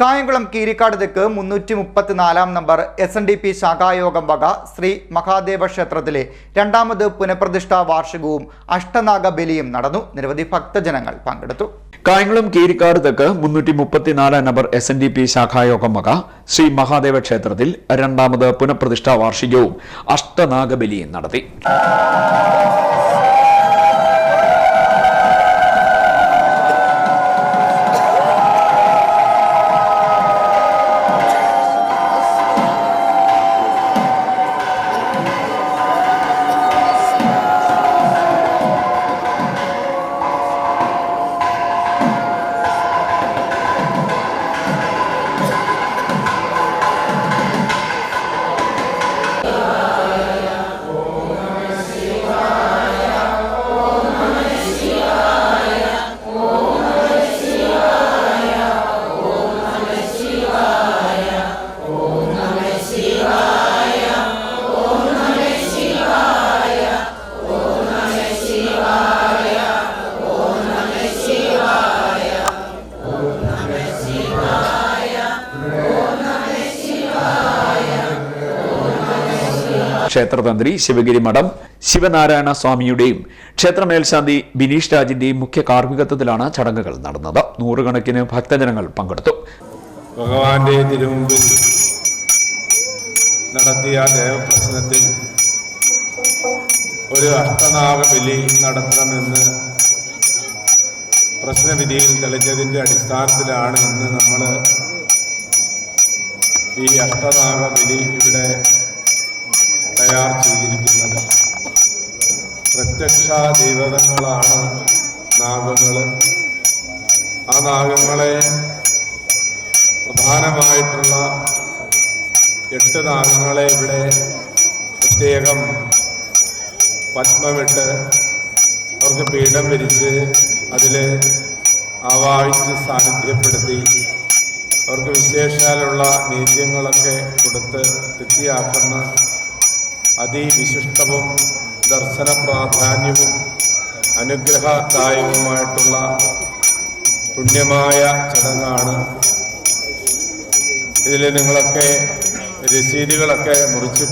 കായംകുളം കീരിക്കാട് തെക്ക് മുന്നൂറ്റി മുപ്പത്തിനാലാം number S N D P ശാഖായോഗം വക ശ്രീ മഹാദേവ ക്ഷേത്രത്തിലെ രണ്ടാമത് പുനഃപ്രതിഷ്ഠാ വാർഷികവും അഷ്ടനാഗ ബലിയും നടന്നു. നിരവധി ഭക്തജനങ്ങൾ പങ്കെടുത്തു. കായംകുളം കീരിക്കാട് തെക്ക് മുന്നൂറ്റി മുപ്പത്തിനാലാം number S N D P ശാഖായോഗം വക ശ്രീ മഹാദേവ ക്ഷേത്രത്തിൽ രണ്ടാമത് പുനഃപ്രതിഷ്ഠാ വാർഷികവും അഷ്ടനാഗബലിയും നടത്തി. ക്ഷേത്രതന്ത്രി ശിവഗിരി മഠം ശിവനാരായണ സ്വാമിയുടെയും ക്ഷേത്ര മേൽശാന്തി ബിനീഷ് രാജിന്റെയും മുഖ്യ കാർമ്മികത്വത്തിലാണ് ചടങ്ങുകൾ നടന്നത്. നൂറുകണക്കിന് ഭക്തജനങ്ങൾ പങ്കെടുത്തു. ഭഗവാന്റെ തിരുമുമ്പിൽ നടത്തിയ ദേവപ്രശ്നത്തിൽ ഒരു അഷ്ടനാഗ ബലി നടത്തണമെന്ന് പ്രശ്നവിധിയിൽ തെളിഞ്ഞതിന്റെ അടിസ്ഥാനത്തിലാണ് ഇന്ന് നമ്മൾ ഈ അഷ്ടനാഗ ബലി ഇവിടെ തയ്യാർ ചെയ്തിരിക്കുന്നത്. പ്രത്യക്ഷ ദൈവതങ്ങളാണ് നാഗങ്ങൾ ആ നാഗങ്ങളെ പ്രധാനമായിട്ടുള്ള എട്ട് നാഗങ്ങളെ ഇവിടെ പ്രത്യേകം പത്മമിട്ട് അവർക്ക് പീഠം വിരിച്ച് അതിൽ ആവാഹിച്ച് സാന്നിധ്യപ്പെടുത്തി അവർക്ക് വിശേഷാലുള്ള നീത്യങ്ങളൊക്കെ കൊടുത്ത് തൃപ്തിയാക്കുന്ന അതിവിശിഷ്ടവും ദർശന പ്രാധാന്യവും അനുഗ്രഹദായകവുമായിട്ടുള്ള പുണ്യമായ ചടങ്ങാണ്. ഇതിൽ നിങ്ങളൊക്കെ രസീതികളൊക്കെ മുറിച്ച്